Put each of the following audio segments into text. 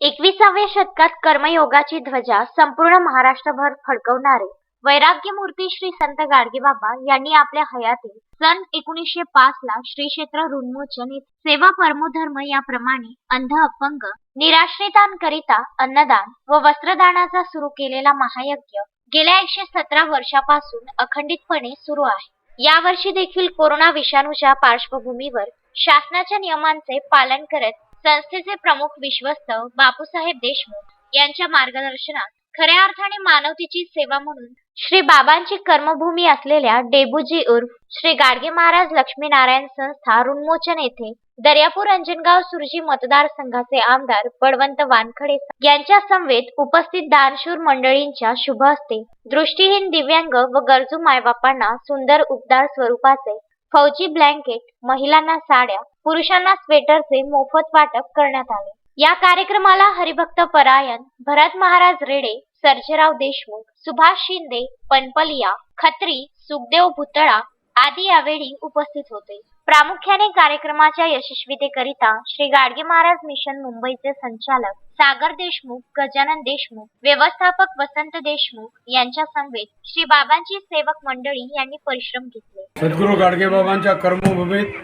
एकविसाव्या शतकात कर्मयोगाची ध्वजा संपूर्ण महाराष्ट्रभर फडकवणारे वैराग्यमूर्ती श्री संत गाडगेबाबा यांनी आपल्या हयातीत सन एकोणीसशे पाच ला श्री क्षेत्र ऋन्मोचन सेवा परमोधर्म याप्रमाणे अंध अपंग निराश्रितांकरिता अन्नदान व वस्त्रदानाचा सुरू केलेला महायज्ञ गेल्या एकशे सतरा वर्षापासून अखंडितपणे सुरू आहे. यावर्षी देखील कोरोना विषाणूच्या पार्श्वभूमीवर शासनाच्या नियमांचे पालन करत संस्थेचे प्रमुख विश्वस्त बापूसाहेब देशमुख यांच्या मार्गदर्शनात खऱ्या अर्थाने मानवतेची सेवा म्हणून श्री बाबांची कर्मभूमी असलेल्या डेबूजी उर्फ श्री गाडगे महाराज लक्ष्मीनारायण संस्था ऋणमोचन येथे दर्यापूर अंजनगाव सुरजी मतदारसंघाचे आमदार बळवंत वानखडे यांच्या समवेत उपस्थित दानशूर मंडळींच्या शुभ हस्ते दृष्टीहीन दिव्यांग व गरजू मायबापांना सुंदर उबदार स्वरूपाचे फौजी ब्लँकेट महिलांना साड्या पुरुषांना स्वेटरचे मोफत वाटप करण्यात आले. या कार्यक्रमाला हरिभक्त परायण भरत महाराज रेडे सर्जेराव देशमुख सुभाष शिंदे पनपलिया खत्री सुखदेव भुतळा आदी यावेळी उपस्थित होते. प्रामुख्याने कार्यक्रमाच्या यशस्वीतेकरिता श्री गाडगे महाराज मिशन मुंबईचे संचालक सागर देशमुख गजानन देशमुख व्यवस्थापक वसंत देशमुख यांच्या समवेत श्री बाबांची सेवक मंडळी यांनी परिश्रम घेतले. सद्गुरू गाडगेबाबांच्या कर्मभूमीत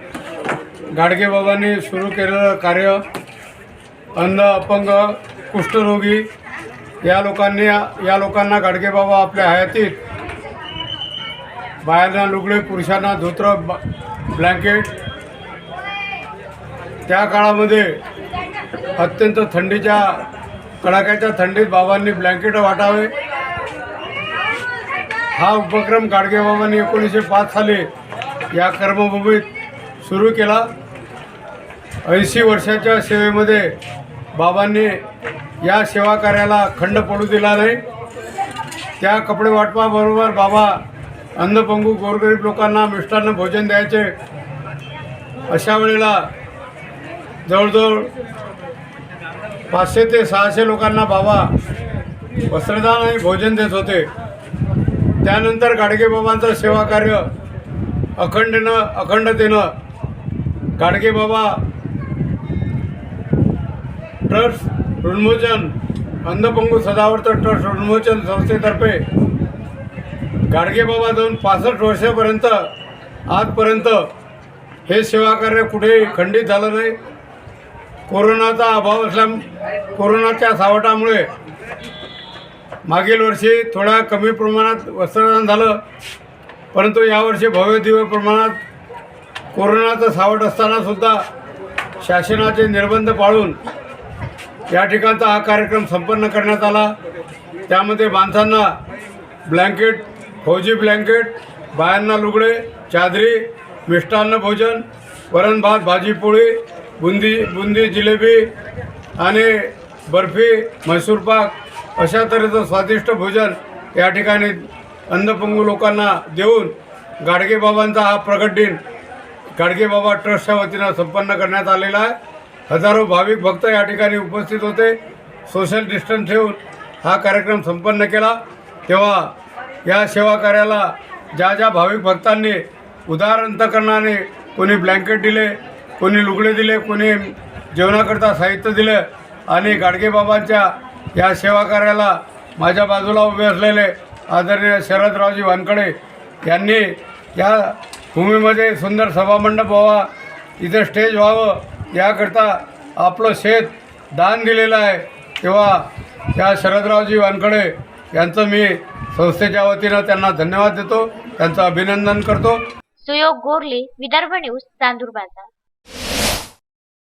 गाडगेबाबांनी सुरू केलेलं कार्य अंध अपंग कुष्ठरोगी या लोकांनी या लोकांना गाडगेबाबा आपल्या हयातीत बायांना लुगडे पुरुषांना धोत्र ब्लँकेट. त्या काळामध्ये अत्यंत थंडीच्या कडाक्याच्या थंडीत बाबांनी ब्लँकेट वाटावे. हा उपक्रम गाडगेबाबांनी एकोणीसशे पाच साली या कर्मभूमीत सुरू केला. ऐंशी वर्षाच्या सेवेमध्ये बाबांनी या सेवा कार्याला खंड पडू दिला नाही. त्या कपडे वाटपाबरोबर बाबा अंधपंगू गोरगरीब लोकांना मिष्टान्न भोजन द्यायचे. अशा वेळेला जवळजवळ पाचशे ते सहाशे लोकांना बाबा वस्त्रदान आणि भोजन देत होते. त्यानंतर गाडगेबाबांचं सेवा कार्य अखंडनं अखंडतेनं गाडगेबाबा ट्रस्ट ऋन्मोचन अंधपंगू सदावर्त ट्रस्ट उन्मोचन संस्थेतर्फे गाडगेबाबा जाऊन पासष्ट वर्षापर्यंत आजपर्यंत हे सेवाकार्य कुठेही खंडित झालं नाही. कोरोनाचा अभाव असल्या कोरोनाच्या सावटामुळे मागील वर्षी थोड्या कमी प्रमाणात वस्त्रदान झालं. परंतु यावर्षी भव्य दिव्य प्रमाणात कोरोनाचं सावट असतानासुद्धा शासनाचे निर्बंध पाळून या ठिकाणचा हा कार्यक्रम संपन्न करण्यात आला. त्यामध्ये माणसांना ब्लँकेट फौजी ब्लँकेट बायांना लुगडे चादरी मिष्टान्न भोजन वरण भात भाजी पोळी बुंदी बुंदी जिलेबी आणि बर्फी म्हैसूर पाक अशा तऱ्हेचं स्वादिष्ट भोजन या ठिकाणी अंधपंगू लोकांना देऊन गाडगेबाबांचा हा प्रगट दिन गाडगेबाबा ट्रस्टच्या वतीनं संपन्न करण्यात आलेला आहे. हजारो भाविक भक्त या ठिकाणी उपस्थित होते. सोशल डिस्टन्स ठेवून हा कार्यक्रम संपन्न केला. तेव्हा या सेवा कार्याला ज्या ज्या भाविक भक्तांनी उदार अंतकरणाने कोणी ब्लँकेट दिले कोणी लुगडे दिले कोणी जेवणाकरता साहित्य दिलं आणि गाडगेबाबांच्या या सेवा कार्याला माझ्या बाजूला उभे असलेले आदरणीय शरदरावजी वानकडे यांनी या भूमीमध्ये सुंदर सभामंडप व्हावा इथे स्टेज व्हावं याकरता आपलं शेत दान दिलेलं आहे. तेव्हा या शरदरावजी वानकडे यांचं मी संस्थेच्या वतीनं त्यांना धन्यवाद देतो. त्यांचं अभिनंदन करतो. सुयोग गोरले विदर्भ न्यूज चांदूर बाजार.